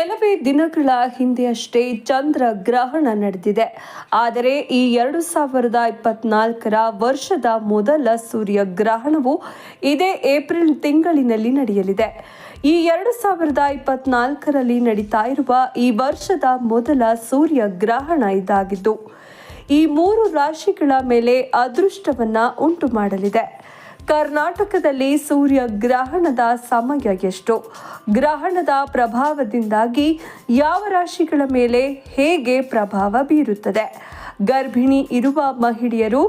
ಕೆಲವೇ ದಿನಗಳ ಹಿಂದೆಯಷ್ಟೇ ಚಂದ್ರ ಗ್ರಹಣ ನಡೆದಿದೆ. ಆದರೆ ಈ ಎರಡು ಸಾವಿರದ ಇಪ್ಪತ್ನಾಲ್ಕರ ವರ್ಷದ ಮೊದಲ ಸೂರ್ಯ ಗ್ರಹಣವು ಇದೇ ಏಪ್ರಿಲ್ ತಿಂಗಳಿನಲ್ಲಿ ನಡೆಯಲಿದೆ. ಈ ಎರಡು ಸಾವಿರದ ಇಪ್ಪತ್ನಾಲ್ಕರಲ್ಲಿ ನಡೀತಾ ಇರುವ ಈ ವರ್ಷದ ಮೊದಲ ಸೂರ್ಯ ಗ್ರಹಣ ಇದಾಗಿದ್ದು, ಈ ಮೂರು ರಾಶಿಗಳ ಮೇಲೆ ಅದೃಷ್ಟವನ್ನು ಉಂಟು ಮಾಡಲಿದೆ ಕರ್ನಾಟಕದಲ್ಲಿ ಸೂರ್ಯ ಗ್ರಹಣದ ಸಮಯ ಎಷ್ಟು ಗ್ರಹಣದ ಪ್ರಭಾವದಿಂದಾಗಿ ಯಾವ ರಾಶಿಗಳ ಮೇಲೆ ಹೇಗೆ ಪ್ರಭಾವ ಬೀರುತ್ತದೆ? ಗರ್ಭಿಣಿ ಇರುವ ಮಹಿಳೆಯರು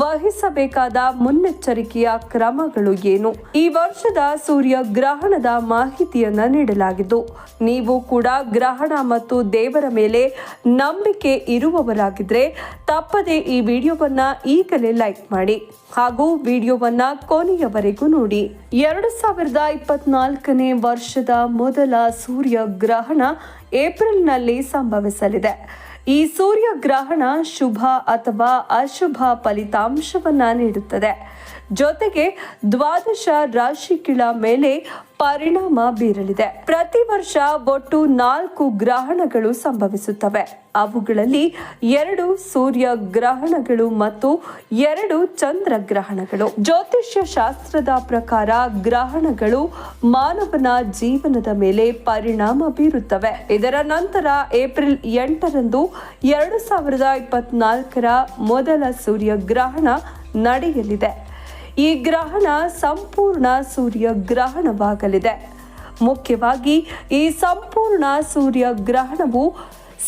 ವಹಿಸಬೇಕಾದ ಮುನ್ನೆಚ್ಚರಿಕೆಯ ಕ್ರಮಗಳು ಏನು? ಈ ವರ್ಷದ ಸೂರ್ಯ ಗ್ರಹಣದ ಮಾಹಿತಿಯನ್ನ ನೀಡಲಾಗಿದ್ದು, ನೀವು ಕೂಡ ಗ್ರಹಣ ಮತ್ತು ದೇವರ ಮೇಲೆ ನಂಬಿಕೆ ಇರುವವರಾಗಿದ್ರೆ ತಪ್ಪದೆ ಈ ವಿಡಿಯೋವನ್ನ ಈಗಲೇ ಲೈಕ್ ಮಾಡಿ ಹಾಗೂ ವಿಡಿಯೋವನ್ನ ಕೊನೆಯವರೆಗೂ ನೋಡಿ. ಎರಡು ಸಾವಿರದ ಇಪ್ಪತ್ನಾಲ್ಕನೇ ವರ್ಷದ ಮೊದಲ ಸೂರ್ಯ ಗ್ರಹಣ ಏಪ್ರಿಲ್ನಲ್ಲಿ ಸಂಭವಿಸಲಿದೆ. ಈ ಸೂರ್ಯಗ್ರಹಣ ಶುಭ ಅಥವಾ ಅಶುಭ ಫಲಿತಾಂಶವನ್ನ ನೀಡುತ್ತದೆ. ಜೊತೆಗೆ ದ್ವಾದಶ ರಾಶಿಗಳ ಮೇಲೆ ಪರಿಣಾಮ ಬೀರಲಿದೆ. ಪ್ರತಿ ವರ್ಷ ಒಟ್ಟು ನಾಲ್ಕು ಗ್ರಹಣಗಳು ಸಂಭವಿಸುತ್ತವೆ. ಅವುಗಳಲ್ಲಿ ಎರಡು ಸೂರ್ಯ ಗ್ರಹಣಗಳು ಮತ್ತು ಎರಡು ಚಂದ್ರ ಗ್ರಹಣಗಳು. ಜ್ಯೋತಿಷ್ಯ ಶಾಸ್ತ್ರದ ಪ್ರಕಾರ ಗ್ರಹಣಗಳು ಮಾನವನ ಜೀವನದ ಮೇಲೆ ಪರಿಣಾಮ ಬೀರುತ್ತವೆ. ಇದರ ನಂತರ ಏಪ್ರಿಲ್ ಎಂಟರಂದು ಎರಡು ಸಾವಿರದ ಇಪ್ಪತ್ನಾಲ್ಕರ ಮೊದಲ ಸೂರ್ಯ ಗ್ರಹಣ ನಡೆಯಲಿದೆ. ಈ ಗ್ರಹಣ ಸಂಪೂರ್ಣ ಸೂರ್ಯ ಗ್ರಹಣವಾಗಲಿದೆ. ಮುಖ್ಯವಾಗಿ ಈ ಸಂಪೂರ್ಣ ಸೂರ್ಯ ಗ್ರಹಣವು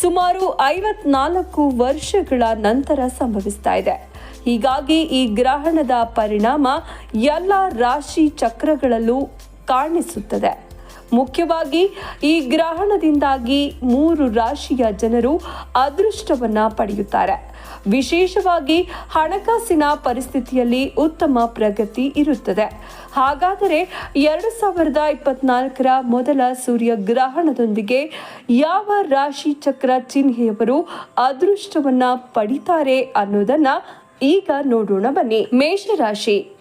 ಸುಮಾರು ಐವತ್ನಾಲ್ಕು ವರ್ಷಗಳ ನಂತರ ಸಂಭವಿಸ್ತಾ ಇದೆ. ಹೀಗಾಗಿ ಈ ಗ್ರಹಣದ ಪರಿಣಾಮ ಎಲ್ಲ ರಾಶಿ ಚಕ್ರಗಳಲ್ಲೂ ಕಾಣಿಸುತ್ತದೆ. ಮುಖ್ಯವಾಗಿ ಈ ಗ್ರಹಣದಿಂದಾಗಿ ಮೂರು ರಾಶಿಯ ಜನರು ಅದೃಷ್ಟವನ್ನ ಪಡೆಯುತ್ತಾರೆ. ವಿಶೇಷವಾಗಿ ಹಣಕಾಸಿನ ಪರಿಸ್ಥಿತಿಯಲ್ಲಿ ಉತ್ತಮ ಪ್ರಗತಿ ಇರುತ್ತದೆ. ಹಾಗಾದರೆ ಎರಡು ಸಾವಿರದ ಇಪ್ಪತ್ನಾಲ್ಕರ ಮೊದಲ ಸೂರ್ಯ ಗ್ರಹಣದೊಂದಿಗೆ ಯಾವ ರಾಶಿ ಚಕ್ರ ಚಿಹ್ನೆಯವರು ಅದೃಷ್ಟವನ್ನ ಪಡಿತಾರೆ ಅನ್ನೋದನ್ನ ಈಗ ನೋಡೋಣ ಬನ್ನಿ. ಮೇಷರಾಶಿ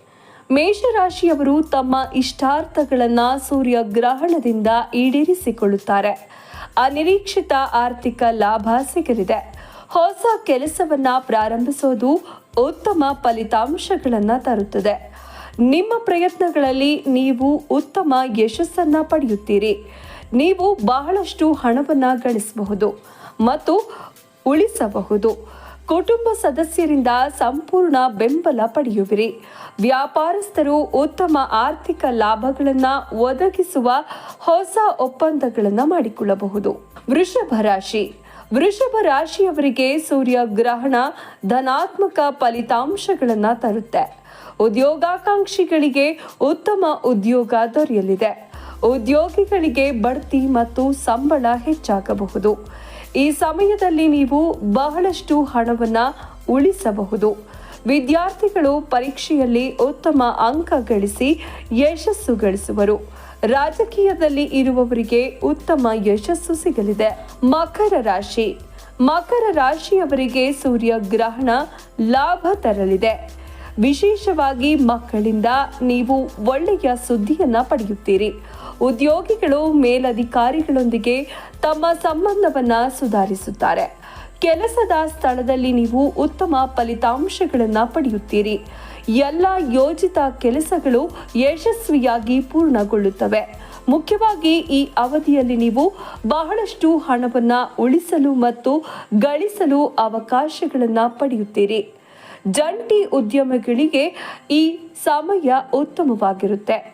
ಮೇಷರಾಶಿಯವರು ತಮ್ಮ ಇಷ್ಟಾರ್ಥಗಳನ್ನು ಸೂರ್ಯ ಗ್ರಹಣದಿಂದ ಈಡೇರಿಸಿಕೊಳ್ಳುತ್ತಾರೆ. ಅನಿರೀಕ್ಷಿತ ಆರ್ಥಿಕ ಲಾಭ ಸಿಗಲಿದೆ. ಹೊಸ ಕೆಲಸವನ್ನ ಪ್ರಾರಂಭಿಸೋದು ಉತ್ತಮ ಫಲಿತಾಂಶಗಳನ್ನು ತರುತ್ತದೆ. ನಿಮ್ಮ ಪ್ರಯತ್ನಗಳಲ್ಲಿ ನೀವು ಉತ್ತಮ ಯಶಸ್ಸನ್ನ ಪಡೆಯುತ್ತೀರಿ. ನೀವು ಬಹಳಷ್ಟು ಹಣವನ್ನು ಗಳಿಸಬಹುದು ಮತ್ತು ಉಳಿಸಬಹುದು. ಕುಟುಂಬ ಸದಸ್ಯರಿಂದ ಸಂಪೂರ್ಣ ಬೆಂಬಲ ಪಡೆಯುವಿರಿ. ವ್ಯಾಪಾರಸ್ಥರು ಉತ್ತಮ ಆರ್ಥಿಕ ಲಾಭಗಳನ್ನು ಒದಗಿಸುವ ಹೊಸ ಒಪ್ಪಂದಗಳನ್ನು ಮಾಡಿಕೊಳ್ಳಬಹುದು. ವೃಷಭ ರಾಶಿ. ವೃಷಭ ರಾಶಿಯವರಿಗೆ ಸೂರ್ಯ ಗ್ರಹಣ ಧನಾತ್ಮಕ ಫಲಿತಾಂಶಗಳನ್ನು ತರುತ್ತೆ. ಉದ್ಯೋಗಾಕಾಂಕ್ಷಿಗಳಿಗೆ ಉತ್ತಮ ಉದ್ಯೋಗ ದೊರೆಯಲಿದೆ. ಉದ್ಯೋಗಿಗಳಿಗೆ ಬಡ್ತಿ ಮತ್ತು ಸಂಬಳ ಹೆಚ್ಚಾಗಬಹುದು. ಈ ಸಮಯದಲ್ಲಿ ನೀವು ಬಹಳಷ್ಟು ಹಣವನ್ನು ಉಳಿಸಬಹುದು. ವಿದ್ಯಾರ್ಥಿಗಳು ಪರೀಕ್ಷೆಯಲ್ಲಿ ಉತ್ತಮ ಅಂಕ ಗಳಿಸಿ ಯಶಸ್ಸು ಗಳಿಸುವರು. ರಾಜಕೀಯದಲ್ಲಿ ಇರುವವರಿಗೆ ಉತ್ತಮ ಯಶಸ್ಸು ಸಿಗಲಿದೆ. ಮಕರ ರಾಶಿ. ಮಕರ ರಾಶಿಯವರಿಗೆ ಸೂರ್ಯ ಗ್ರಹಣ ಲಾಭ ತರಲಿದೆ. ವಿಶೇಷವಾಗಿ ಮಕ್ಕಳಿಂದ ನೀವು ಒಳ್ಳೆಯ ಸುದ್ದಿಯನ್ನ ಪಡೆಯುತ್ತೀರಿ. ಉದ್ಯೋಗಿಗಳು ಮೇಲಧಿಕಾರಿಗಳೊಂದಿಗೆ ತಮ್ಮ ಸಂಬಂಧವನ್ನ ಸುಧಾರಿಸುತ್ತಾರೆ. ಕೆಲಸದ ಸ್ಥಳದಲ್ಲಿ ನೀವು ಉತ್ತಮ ಫಲಿತಾಂಶಗಳನ್ನು ಪಡೆಯುತ್ತೀರಿ. ಎಲ್ಲ ಯೋಜಿತ ಕೆಲಸಗಳು ಯಶಸ್ವಿಯಾಗಿ ಪೂರ್ಣಗೊಳ್ಳುತ್ತವೆ. ಮುಖ್ಯವಾಗಿ ಈ ಅವಧಿಯಲ್ಲಿ ನೀವು ಬಹಳಷ್ಟು ಹಣವನ್ನು ಉಳಿಸಲು ಮತ್ತು ಗಳಿಸಲು ಅವಕಾಶಗಳನ್ನು ಪಡೆಯುತ್ತೀರಿ. ಜಂಟಿ ಉದ್ಯಮಗಳಿಗೆ ಈ ಸಮಯ ಉತ್ತಮವಾಗಿರುತ್ತೆ.